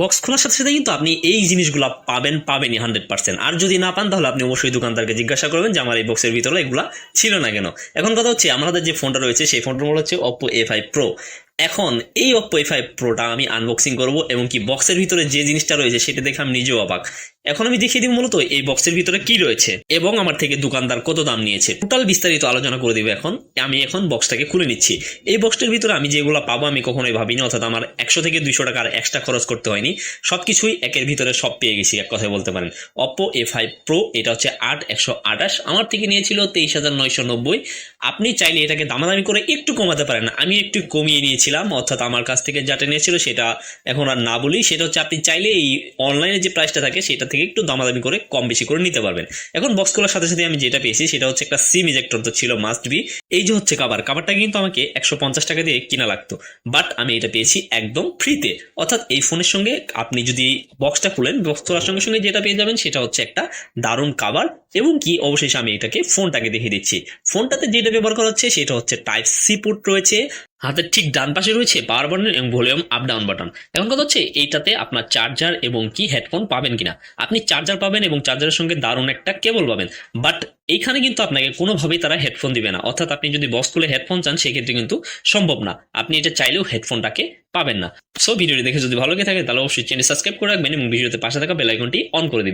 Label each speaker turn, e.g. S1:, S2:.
S1: Box খোলার সাথে সাথে কিন্তু আপনি এই জিনিসগুলো পাবেন, পাবেনই হান্ড্রেড পার্সেন্ট আর যদি না পান, তাহলে আপনি অবশ্যই দোকানদারকে জিজ্ঞাসা করবেন যে আমার এই বক্সের ভিতরে এগুলো ছিল না কেন। এখন কথা হচ্ছে, আমাদের যে ফোনটা রয়েছে, সেই ফোনটার মূল্য হচ্ছে অপো এ ফাইভ প্রো এখন এই অপো এ ফাইভ প্রোটা আমি আনবক্সিং করব এবং কি বক্সের ভিতরে যে জিনিসটা রয়েছে, সেটা দেখে আমি নিজেও অবাক। এখন আমি দেখিয়ে দিব মূলত এই বক্সের ভিতরে কি রয়েছে এবং আমার থেকে দোকানদার কত দাম নিয়েছে। টোটাল বিস্তারিত আলোচনা করে দিব এখন। আমি এখন বক্সটাকে খুলে নিচ্ছি। এই বক্সটার ভিতরে আমি যেগুলো পাবো আমি কখনোই ভাবিনি, অর্থাৎ আমার একশো থেকে দুইশো টাকার এক্সট্রা খরচ করতে হয়নি। সবকিছুই একের ভিতরে সব পেয়ে গেছি, এক কথায় বলতে পারেন। অপো এ ফাইভ প্রো এটা হচ্ছে আট একশো আঠাশ। আমার থেকে নিয়েছিল তেইশ হাজার নয়শো নব্বই। আপনি চাইলে এটাকে দামাদামি করে একটু কমাতে পারেন। আমি একটু কমিয়ে নিয়েছিলাম, অর্থাৎ আমার কাছ থেকে যেটা নিয়েছিল সেটা এখন আর না বলি। সেটা হচ্ছে আপনি চাইলে এই অনলাইনে যে প্রাইসটা থাকে সেটা থেকে একটু দামাদামি করে কম বেশি করে নিতে পারবেন। এখন বক্স খোলার সাথে সাথে আমি যেটা পেয়েছি সেটা হচ্ছে একটা সিম ইজেক্টর তো ছিল মাস্ট বি এই যে হচ্ছে কাবার কাবারটা কিন্তু আমাকে একশো পঞ্চাশ টাকা দিয়ে কিনা লাগতো। বাট আমি এটা পেয়েছি একদম ফ্রিতে অর্থাৎ এই ফোনের সঙ্গে আপনি যদি বক্সটা খুলেন বক্স খোলার সঙ্গে সঙ্গে যেটা পেয়ে যাবেন সেটা হচ্ছে একটা দারুণ কাবার এবং কি অবশেষে আমি এটাকে ফোনটাকে দেখিয়ে দিচ্ছি। ফোনটাতে যেটা ব্যবহার করা হচ্ছে সেটা হচ্ছে টাইপ সি পোর্ট রয়েছে। হাতের ঠিক ডান পাশে রয়েছে পাওয়ার বাটন এবং ভলিউম আপ ডাউন বাটন। এখন কথা হচ্ছে, এইটাতে আপনার চার্জার এবং কি হেডফোন পাবেন কিনা? আপনি চার্জার পাবেন এবং চার্জারের সঙ্গে দারুণ একটা কেবল পাবেন। বাট এইখানে কিন্তু আপনাকে কোনোভাবেই তারা হেডফোন দিবে না। অর্থাৎ আপনি যদি বক্স খুলে হেডফোন চান, সেক্ষেত্রে কিন্তু সম্ভব না। আপনি এটা চাইলেও হেডফোনটাকে পাবেন না। সো ভিডিওটি দেখে যদি ভালো লেগে থাকে, তাহলে অবশ্যই চ্যানেল সাবস্ক্রাইব করে রাখবেন এবং ভিডিওতে পাশে থাকা বেল আইকনটি অন করে দিবেন।